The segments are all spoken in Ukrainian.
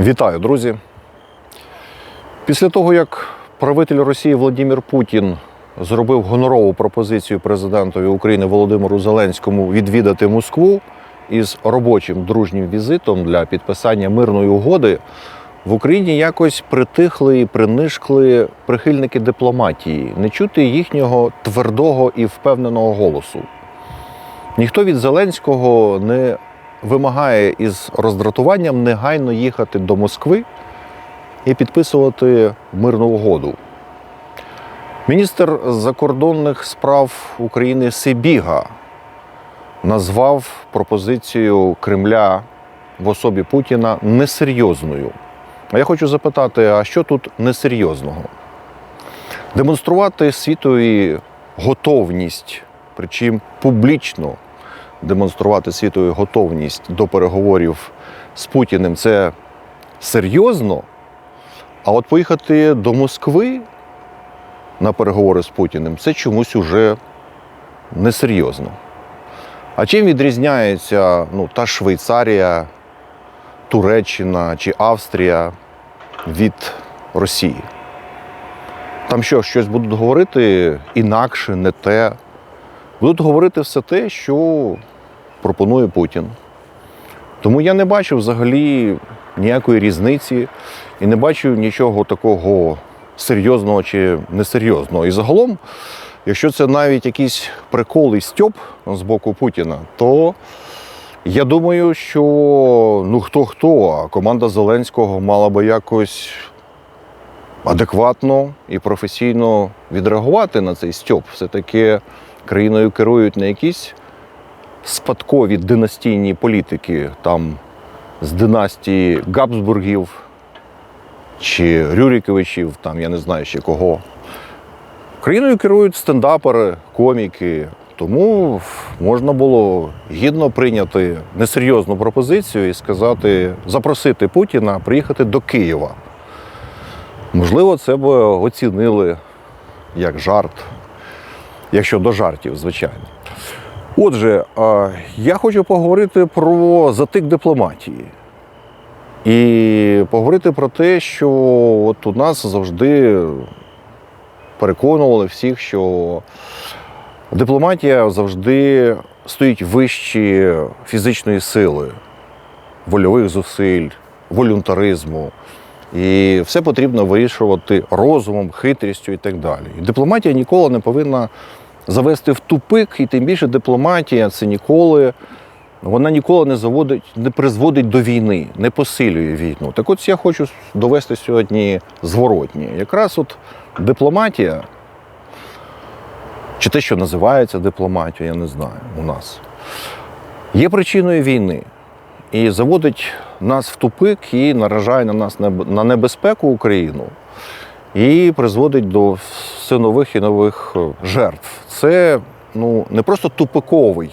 Вітаю, друзі. Після того, як правитель Росії Володимир Путін зробив гонорову пропозицію президентові України Володимиру Зеленському відвідати Москву із робочим дружнім візитом для підписання мирної угоди, в Україні якось притихли і принишкли прихильники дипломатії, не чути їхнього твердого і впевненого голосу. Ніхто від Зеленського не вимагає із роздратуванням негайно їхати до Москви і підписувати мирну угоду. Міністр закордонних справ України Сибіга назвав пропозицію Кремля в особі Путіна несерйозною. А я хочу запитати: а що тут несерйозного? Демонструвати світові готовність, причому публічно демонструвати світові готовність до переговорів з Путіним це серйозно. А от поїхати до Москви на переговори з Путіним це чомусь уже несерйозно. А чим відрізняється ну, та Швейцарія, Туреччина чи Австрія від Росії? Там що, щось будуть говорити інакше, не те. Будуть говорити все те, що пропонує Путін. Тому я не бачу взагалі ніякої різниці і не бачу нічого такого серйозного чи несерйозного. І загалом, якщо це навіть якийсь прикол і стьоп з боку Путіна, то я думаю, що ну хто хто, а команда Зеленського мала би якось адекватно і професійно відреагувати на цей стьоп. Все-таки країною керують не якісь спадкові династійні політики, там з династії Габсбургів чи Рюриковичів, там я не знаю ще кого. Країною керують стендапери, коміки. Тому можна було гідно прийняти несерйозну пропозицію і сказати, запросити Путіна приїхати до Києва. Можливо, це б оцінили як жарт, якщо до жартів, звичайно. Отже, я хочу поговорити про затик дипломатії. І поговорити про те, що от у нас завжди переконували всіх, що дипломатія завжди стоїть вищі фізичної сили, вольових зусиль, волюнтаризму. І все потрібно вирішувати розумом, хитрістю і так далі. І дипломатія ніколи не повинна завести в тупик, і тим більше дипломатія це ніколи. Вона ніколи не заводить, не призводить до війни, не посилює війну. Так от я хочу довести сьогодні зворотні. Якраз от дипломатія, чи те, що називається дипломатією, я не знаю у нас, є причиною війни і заводить нас в тупик і наражає на нас на небезпеку Україну і призводить до все нових і нових жертв. Це ну, не просто тупиковий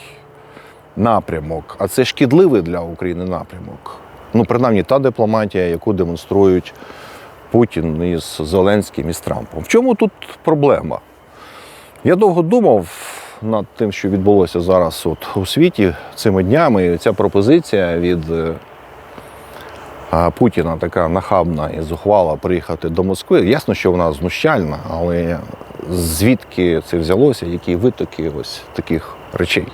напрямок, а це шкідливий для України напрямок. Ну, принаймні, та дипломатія, яку демонструють Путін із Зеленським і з Трампом. В чому тут проблема? Я довго думав над тим, що відбулося зараз от у світі цими днями. Ця пропозиція від е, Путіна така нахабна і зухвала приїхати до Москви. Ясно, що вона знущальна, але звідки це взялося, які витоки ось таких речей?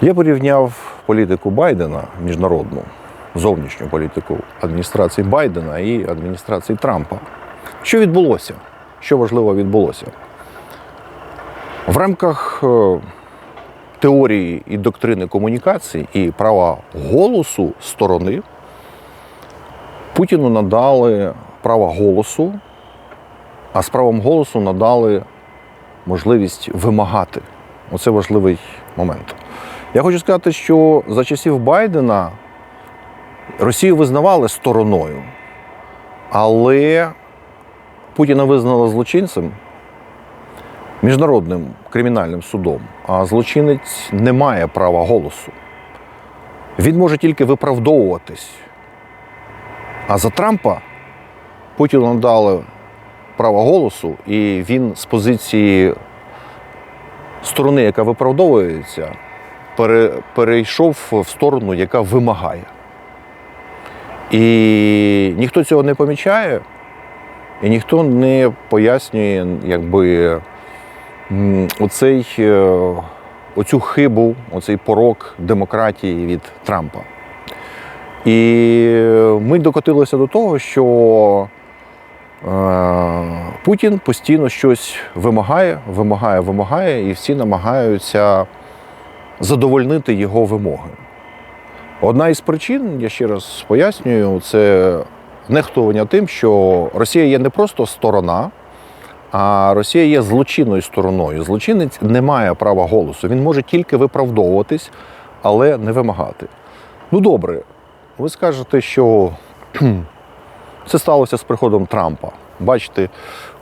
Я порівняв політику Байдена міжнародну, зовнішню політику адміністрації Байдена і адміністрації Трампа. Що відбулося? Що важливо відбулося? В рамках е, теорії і доктрини комунікації і права голосу сторони Путіну надали право голосу, а з правом голосу надали можливість вимагати. Оце важливий момент. Я хочу сказати, що за часів Байдена Росію визнавали стороною, але Путіна визнали злочинцем міжнародним кримінальним судом, а злочинець не має права голосу. Він може тільки виправдовуватись. А за Трампа Путіну надали право голосу, і він з позиції сторони, яка виправдовується, перейшов в сторону, яка вимагає. І ніхто цього не помічає, і ніхто не пояснює, якби оцей, е, оцю хибу, оцей порок демократії від Трампа. І ми докотилися до того, що е, Путін постійно щось вимагає, вимагає, вимагає, і всі намагаються задовольнити його вимоги. Одна із причин, я ще раз пояснюю, це нехтування тим, що Росія є не просто сторона, а Росія є злочинною стороною. Злочинець не має права голосу. Він може тільки виправдовуватись, але не вимагати. Ну добре, ви скажете, що це сталося з приходом Трампа. Бачите,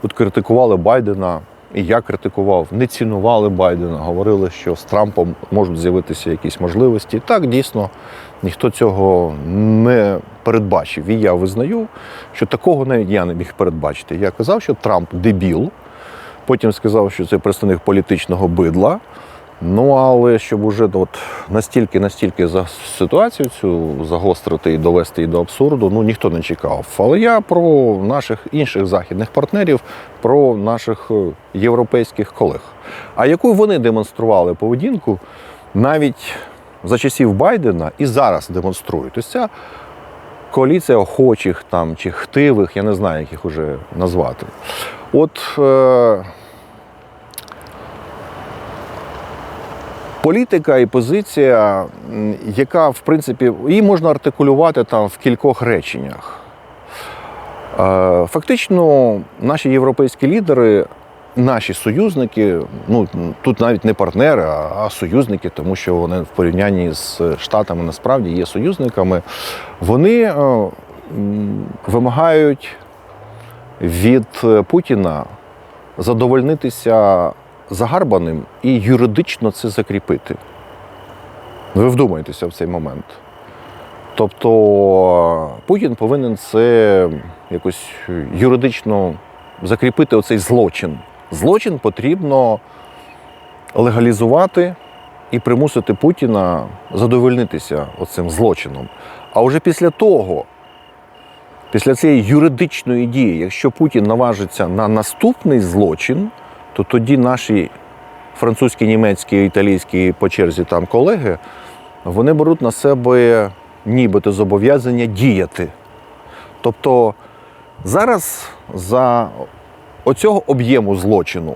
от критикували Байдена, і я критикував, не цінували Байдена, говорили, що з Трампом можуть з'явитися якісь можливості. Так, дійсно, ніхто цього не передбачив. І я визнаю, що такого навіть я не міг передбачити. Я казав, що Трамп дебіл, потім сказав, що це представник політичного бидла. Ну, але щоб уже от настільки, настільки за ситуацію цю загострити і довести її до абсурду, ну ніхто не чекав. Але я про наших інших західних партнерів, про наших е, європейських колег. А яку вони демонстрували поведінку навіть за часів Байдена і зараз демонструють. Ось ця коаліція охочих там чи хтивих, я не знаю, як їх уже назвати. От е, політика і позиція, яка, в принципі, її можна артикулювати там в кількох реченнях. Е, Фактично, наші європейські лідери, наші союзники, ну тут навіть не партнери, а союзники, тому що вони в порівнянні з Штатами насправді є союзниками, вони е, вимагають від е, Путіна задовольнитися загарбаним і юридично це закріпити. Ви вдумайтеся в цей момент. Тобто Путін повинен це якось юридично закріпити оцей злочин. Злочин потрібно легалізувати і примусити Путіна задовольнитися оцим злочином. А вже після того, після цієї юридичної дії, якщо Путін наважиться на наступний злочин, то тоді наші французькі, німецькі, італійські по черзі там колеги, вони беруть на себе нібито зобов'язання діяти. Тобто зараз за оцього об'єму злочину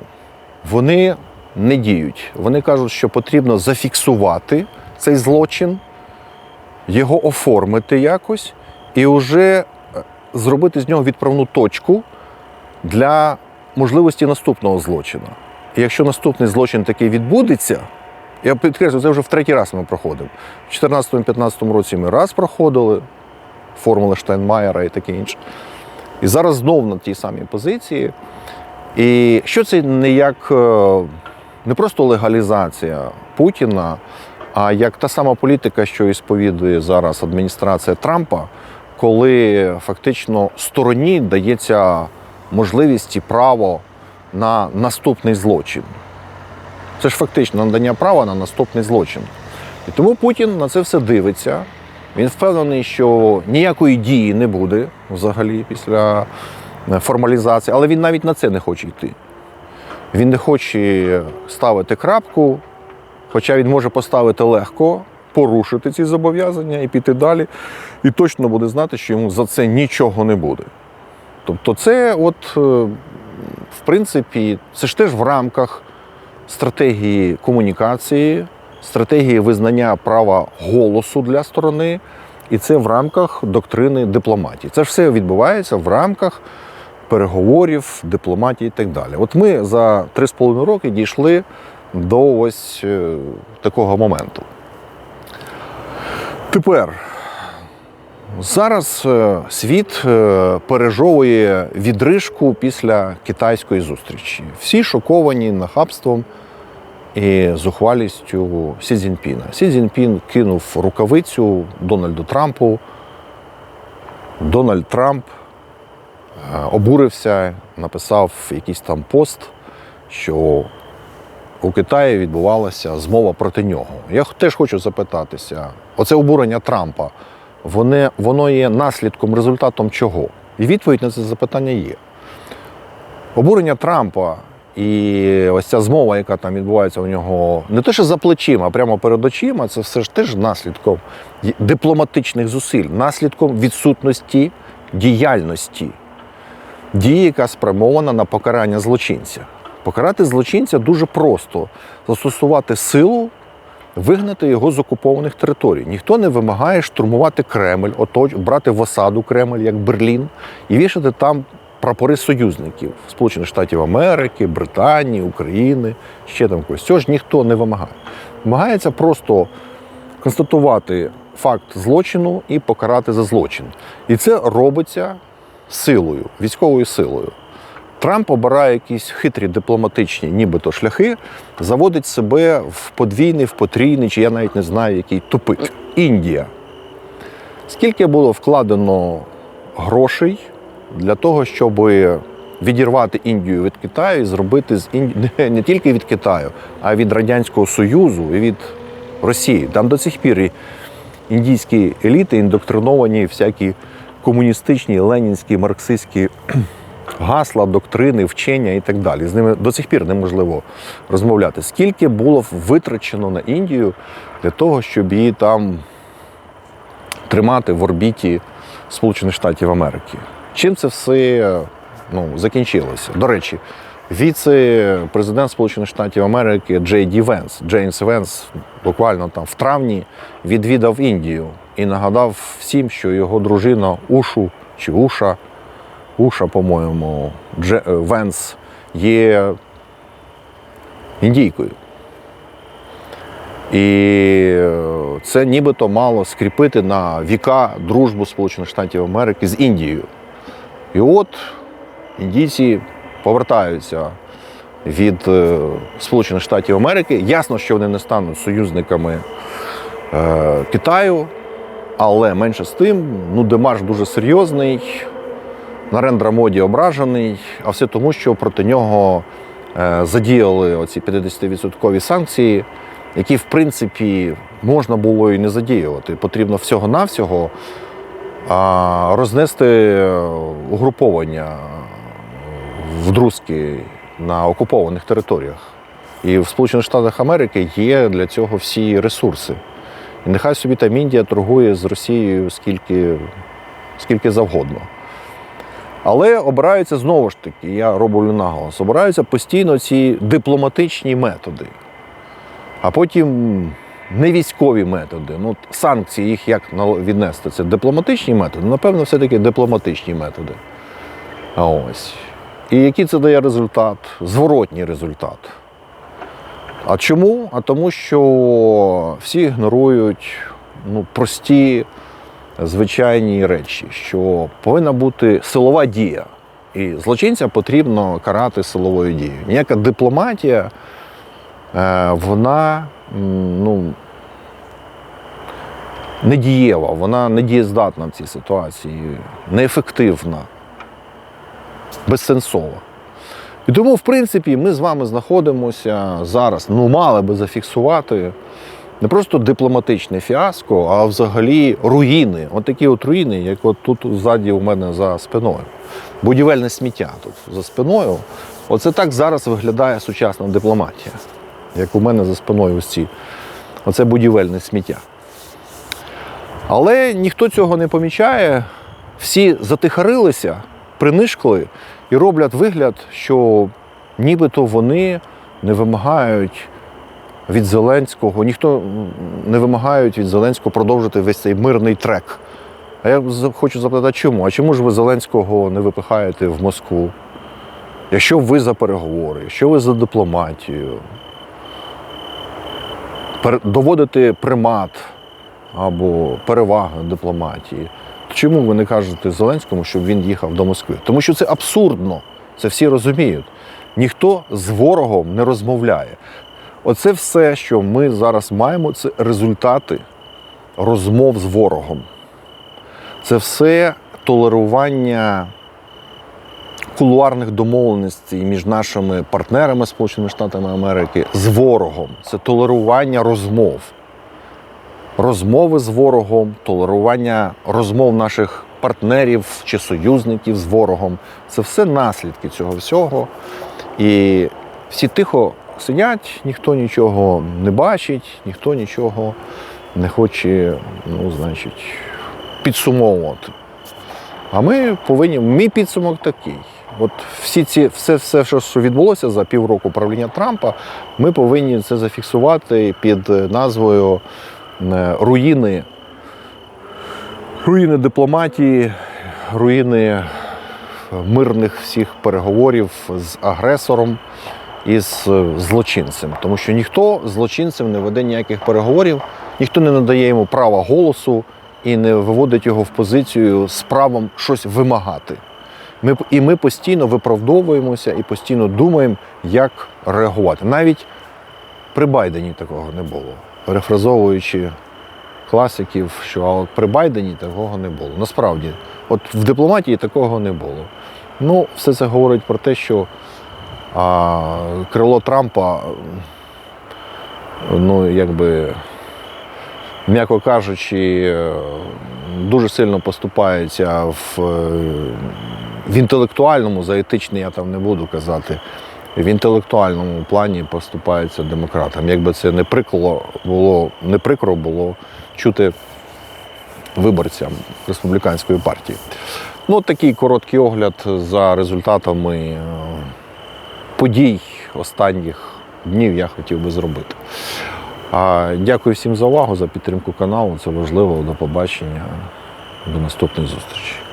вони не діють. Вони кажуть, що потрібно зафіксувати цей злочин, його оформити якось і вже е, зробити з нього відправну точку для можливості наступного злочину. І якщо наступний злочин такий відбудеться, я підкреслю, це вже в третій раз ми проходимо. В 2014-2015 році ми раз проходили формули Штайнмаєра і таке інше. І зараз знову на тій самій позиції. І що це не як е, не просто легалізація Путіна, а як та сама політика, що і сповідує зараз адміністрація Трампа, коли фактично стороні дається можливість і право на наступний злочин. Це ж фактично надання права на наступний злочин. І тому Путін на це все дивиться. Він впевнений, що ніякої дії не буде взагалі після е, формалізації, але він навіть на це не хоче йти. Він не хоче ставити крапку, хоча він може поставити легко, порушити ці зобов'язання і піти далі. І точно буде знати, що йому за це нічого не буде. Тобто, це, от, е, в принципі, це ж теж в рамках стратегії комунікації, стратегії визнання права голосу для сторони, і це в рамках доктрини дипломатії. Це все відбувається в рамках переговорів, дипломатії і так далі. От ми за 3,5 роки дійшли до ось е, такого моменту. Тепер зараз е, світ е, пережовує відрижку після китайської зустрічі. Всі шоковані нахабством і зухвалістю Сі Цзіньпіна. Сі Цзіньпін кинув рукавицю Дональду Трампу. Дональд Трамп е, обурився, написав якийсь там пост, що у Китаї відбувалася змова проти нього. Я теж хочу запитатися: оце обурення Трампа вони, воно є наслідком, результатом чого? І відповідь на це запитання є. Обурення Трампа і ось ця змова, яка там відбувається у нього не те, що за плечима, а прямо перед очима, це все ж теж наслідком дипломатичних зусиль, наслідком відсутності діяльності, дії, яка спрямована на покарання злочинця. Покарати злочинця дуже просто застосувати силу, вигнати його з окупованих територій. Ніхто не вимагає штурмувати Кремль, оточ, брати в осаду Кремль, як Берлін, і вішати там прапори союзників Сполучених Штатів Америки, Британії, України, ще там когось. Цього ж ніхто не вимагає. Вимагається просто констатувати факт злочину і покарати за злочин. І це робиться силою, військовою силою. Трамп обирає якісь хитрі дипломатичні, нібито шляхи, заводить себе в подвійний, в потрійний, чи я навіть не знаю, який тупик. Індія. Скільки було вкладено грошей для того, щоб відірвати Індію від Китаю і зробити з Індії не, тільки від Китаю, а від Радянського Союзу і від Росії. Там до цих пір індійські еліти індоктриновані всякі комуністичні, ленінські, марксистські гасла, доктрини, вчення і так далі. З ними до цих пір неможливо розмовляти. Скільки було витрачено на Індію для того, щоб її там тримати в орбіті Сполучених Штатів Америки? Чим це все ну, закінчилося? До речі, віце-президент Сполучених Штатів Америки Джей Ді Венс, Джеймс Венс, буквально там в травні відвідав Індію і нагадав всім, що його дружина Ушу чи Уша, Уша, по-моєму, Дже- е, Венс є індійкою. І е, це нібито мало скріпити на віка дружбу Сполучених Штатів Америки з Індією. І от індійці повертаються від е, Сполучених Штатів Америки. Ясно, що вони не стануть союзниками Китаю, але менше з тим, ну, демарш дуже серйозний. Нарендра Моді ображений, а все тому, що проти нього е, задіяли оці 50% санкції, які, в принципі, можна було і не задіювати. Потрібно всього-навсього рознести угруповання в друзки на окупованих територіях. І в Сполучених Штатах Америки є для цього всі ресурси. І нехай собі там Індія торгує з Росією скільки, скільки завгодно. Але обираються знову ж таки, я роблю наголос, обираються постійно ці дипломатичні методи, а потім не військові методи. Ну, санкції їх як віднести? Це дипломатичні методи? Напевно, все-таки дипломатичні методи. А ось. І який це дає результат? Зворотній результат. А чому? А тому, що всі ігнорують ну, прості звичайні речі, що повинна бути силова дія. І злочинця потрібно карати силовою дією. Ніяка дипломатія, е, вона ну, дієва, вона не дієздатна в цій ситуації, неефективна, безсенсова. І тому, в принципі, ми з вами знаходимося зараз, ну, мали би зафіксувати не просто дипломатичне фіаско, а взагалі руїни. От такі от руїни, як от тут ззаді у мене за спиною. Будівельне сміття тут за спиною. Оце так зараз виглядає сучасна дипломатія. Як у мене за спиною ці. Оце будівельне сміття. Але ніхто цього не помічає. Всі затихарилися, принишкли і роблять вигляд, що нібито вони не вимагають від Зеленського, ніхто не вимагають від Зеленського продовжити весь цей мирний трек. А я хочу запитати, чому? А чому ж ви Зеленського не випихаєте в Москву? Якщо ви за переговори, якщо ви за дипломатію, доводите примат або переваги дипломатії, то чому ви не кажете Зеленському, щоб він їхав до Москви? Тому що це абсурдно, це всі розуміють. Ніхто з ворогом не розмовляє. Оце все, що ми зараз маємо, це результати розмов з ворогом. Це все толерування кулуарних домовленостей між нашими партнерами Сполученими Штатами Америки з ворогом. Це толерування розмов. розмови з ворогом, толерування розмов наших партнерів чи союзників з ворогом. Це все наслідки цього всього. І всі тихо сидять, ніхто нічого не бачить, ніхто нічого не хоче, ну, значить, підсумовувати. А ми повинні. Мій підсумок такий. От всі ці, все, все, що відбулося за півроку правління Трампа, ми повинні це зафіксувати під назвою е, руїни, руїни дипломатії, руїни мирних всіх переговорів з агресором і з е, злочинцем. Тому що ніхто злочинцем не веде ніяких переговорів, ніхто не надає йому права голосу і не виводить його в позицію з правом щось вимагати. Ми, і ми постійно виправдовуємося і постійно думаємо, як реагувати. Навіть при Байдені такого не було. Перефразовуючи класиків, що а от при Байдені такого не було. Насправді, от в дипломатії такого не було. Ну, все це говорить про те, що а, крило Трампа, ну, якби, м'яко кажучи, дуже сильно поступається в, в інтелектуальному, за етичний я там не буду казати. В інтелектуальному плані поступається демократам. Якби це не прикро було, не прикро було чути виборцям республіканської партії. Ну, такий короткий огляд за результатами е, подій останніх днів я хотів би зробити. Дякую всім за увагу, за підтримку каналу. Це важливо. До побачення. До наступної зустрічі.